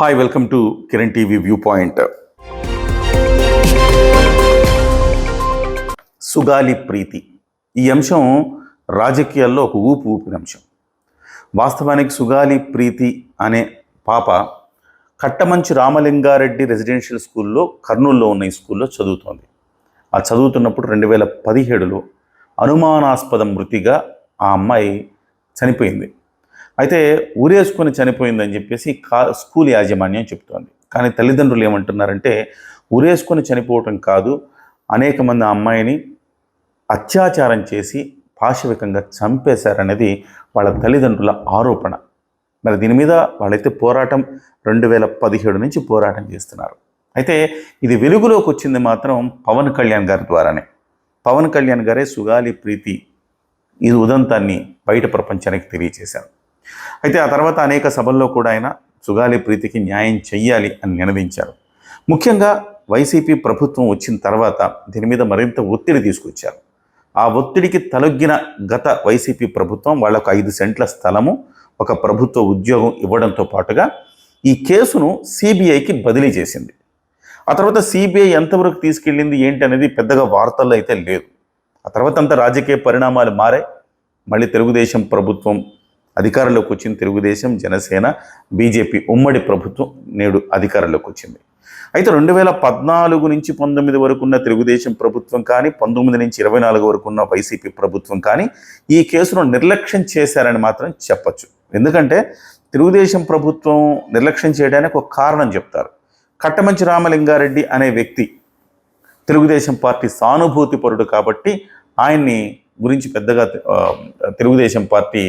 Hi welcome to Kiran TV view point Sugali Preethi ఈ అంశం రాజకీయాల్లో ఒక ఊపు ఊపిన అంశం. వాస్తవానికి సుగాలి ప్రీతి అనే పాప కట్టమంచి రామలింగారెడ్డి రెసిడెన్షియల్ స్కూల్లో కర్నూలులో ఉన్న ఈ స్కూల్లో చదువుతోంది. ఆ చదువుతున్నప్పుడు రెండు వేల పదిహేడులో అనుమానాస్పద మృతిగా ఆ అమ్మాయి చనిపోయింది. అయితే ఊరేసుకొని చనిపోయిందని చెప్పేసి కా స్కూల్ యాజమాన్యం చెప్తోంది. కానీ తల్లిదండ్రులు ఏమంటున్నారంటే ఊరేసుకొని చనిపోవటం కాదు అనేక మంది అమ్మాయిని అత్యాచారం చేసి పాశవికంగా చంపేశారనేది వాళ్ళ తల్లిదండ్రుల ఆరోపణ. మరి దీని మీద వాళ్ళైతే పోరాటం రెండు వేల పదిహేడు నుంచి పోరాటం చేస్తున్నారు. అయితే ఇది వెలుగులోకి వచ్చింది మాత్రం పవన్ కళ్యాణ్ గారి ద్వారానే. పవన్ కళ్యాణ్ గారే సుగాలి ప్రీతి ఈ ఉదంతాన్ని బయట ప్రపంచానికి తెలియచేశారు. అయితే ఆ తర్వాత అనేక సభల్లో కూడా ఆయన సుగాలి ప్రీతికి న్యాయం చెయ్యాలి అని నినదించారు. ముఖ్యంగా వైసీపీ ప్రభుత్వం వచ్చిన తర్వాత దీని మీద మరింత ఒత్తిడి తీసుకొచ్చారు. ఆ ఒత్తిడికి తలొగ్గిన గత వైసీపీ ప్రభుత్వం వాళ్ళకు ఐదు సెంట్ల స్థలము ఒక ప్రభుత్వ ఉద్యోగం ఇవ్వడంతో పాటుగా ఈ కేసును సిబిఐకి బదిలీ చేసింది. ఆ తర్వాత సిబిఐ ఎంతవరకు తీసుకెళ్ళింది ఏంటి అనేది పెద్దగా వార్తల్లో అయితే లేదు. ఆ తర్వాత అంత రాజకీయ పరిణామాలు మారాయి. మళ్ళీ తెలుగుదేశం ప్రభుత్వం అధికారంలోకి వచ్చింది తెలుగుదేశం జనసేన బీజేపీ. ఉమ్మడి ప్రభుత్వం నేడు అధికారంలోకి వచ్చింది. అయితే రెండు వేల పద్నాలుగు నుంచి పంతొమ్మిది వరకు ఉన్న తెలుగుదేశం ప్రభుత్వం కానీ పంతొమ్మిది నుంచి ఇరవై నాలుగు వరకు ఉన్న వైసీపీ ప్రభుత్వం కానీ ఈ కేసును నిర్లక్ష్యం చేశారని మాత్రం చెప్పచ్చు. ఎందుకంటే తెలుగుదేశం ప్రభుత్వం నిర్లక్ష్యం చేయడానికి ఒక కారణం చెప్తారు. కట్టమంచి రామలింగారెడ్డి అనే వ్యక్తి తెలుగుదేశం పార్టీ సానుభూతి పరుడు కాబట్టి ఆయన్ని గురించి పెద్దగా తెలుగుదేశం పార్టీ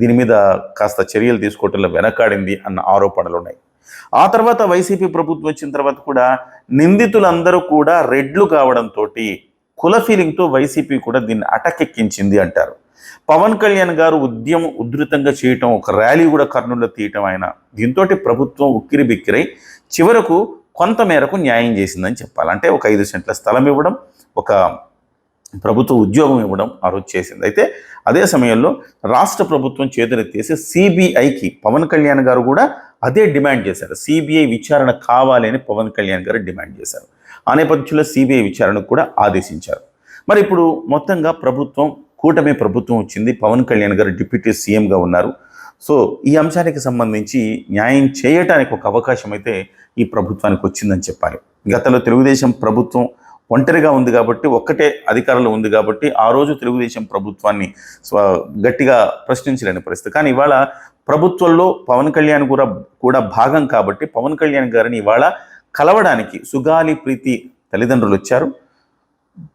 దీని మీద కాస్త చర్యలు తీసుకోవటంలో వెనకాడింది అన్న ఆరోపణలు ఉన్నాయి. ఆ తర్వాత వైసీపీ ప్రభుత్వం వచ్చిన తర్వాత కూడా నిందితులందరూ కూడా రెడ్లు కావడంతో కుల ఫీలింగ్తో వైసీపీ కూడా దీన్ని అటకెక్కించింది అంటారు. పవన్ కళ్యాణ్ గారు ఉద్యమం ఉధృతంగా చేయటం ఒక ర్యాలీ కూడా కర్నూలులో తీయటం ఆయన దీంతో ప్రభుత్వం ఉక్కిరి బిక్కిరై చివరకు కొంత మేరకు న్యాయం చేసిందని చెప్పాలి. అంటే ఒక ఐదు సెంట్ల స్థలం ఇవ్వడం ఒక ప్రభుత్వ ఉద్యోగం ఇవ్వడం ఆ రోజు చేసింది. అయితే అదే సమయంలో రాష్ట్ర ప్రభుత్వం చేతులెత్తేసి సిబిఐకి పవన్ కళ్యాణ్ గారు కూడా అదే డిమాండ్ చేశారు. సిబిఐ విచారణ కావాలి అని పవన్ కళ్యాణ్ గారు డిమాండ్ చేశారు. ఆ నేపథ్యంలో సిబిఐ విచారణకు కూడా ఆదేశించారు. మరి ఇప్పుడు మొత్తంగా ప్రభుత్వం కూటమి ప్రభుత్వం వచ్చింది. పవన్ కళ్యాణ్ గారు డిప్యూటీ సీఎంగా ఉన్నారు. సో ఈ అంశానికి సంబంధించి న్యాయం చేయటానికి ఒక అవకాశం అయితే ఈ ప్రభుత్వానికి వచ్చిందని చెప్పాలి. గతంలో తెలుగుదేశం ప్రభుత్వం ఒంటరిగా ఉంది కాబట్టి ఒక్కటే అధికారంలో ఉంది కాబట్టి ఆ రోజు తెలుగుదేశం ప్రభుత్వాన్ని స్వ గట్టిగా ప్రశ్నించలేని పరిస్థితి. కానీ ఇవాళ ప్రభుత్వంలో పవన్ కళ్యాణ్ కూడా కూడా భాగం కాబట్టి పవన్ కళ్యాణ్ గారిని ఇవాళ కలవడానికి సుగాలి ప్రీతి తల్లిదండ్రులు వచ్చారు.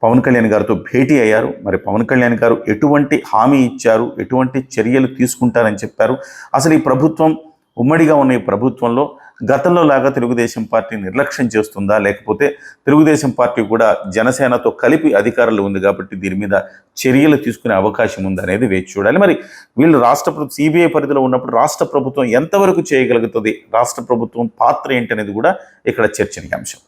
పవన్ కళ్యాణ్ గారితో భేటీ అయ్యారు. మరి పవన్ కళ్యాణ్ గారు ఎటువంటి హామీ ఇచ్చారు? ఎటువంటి చర్యలు తీసుకుంటారని చెప్పారు? అసలు ఈ ప్రభుత్వం ఉమ్మడిగా ఉన్న ఈ ప్రభుత్వంలో గతంలో లాగా తెలుగుదేశం పార్టీ నిర్లక్ష్యం చేస్తుందా? లేకపోతే తెలుగుదేశం పార్టీ కూడా జనసేనతో కలిపి అధికారంలో ఉంది కాబట్టి దీని మీద చర్యలు తీసుకునే అవకాశం ఉంది అనేది వేచి చూడాలి. మరి వీళ్ళు రాష్ట్ర ప్రభుత్వం సిబిఐ పరిధిలో ఉన్నప్పుడు రాష్ట్ర ప్రభుత్వం ఎంతవరకు చేయగలుగుతుంది? రాష్ట్ర ప్రభుత్వం పాత్ర ఏంటనేది కూడా ఇక్కడ చర్చనీయాంశం.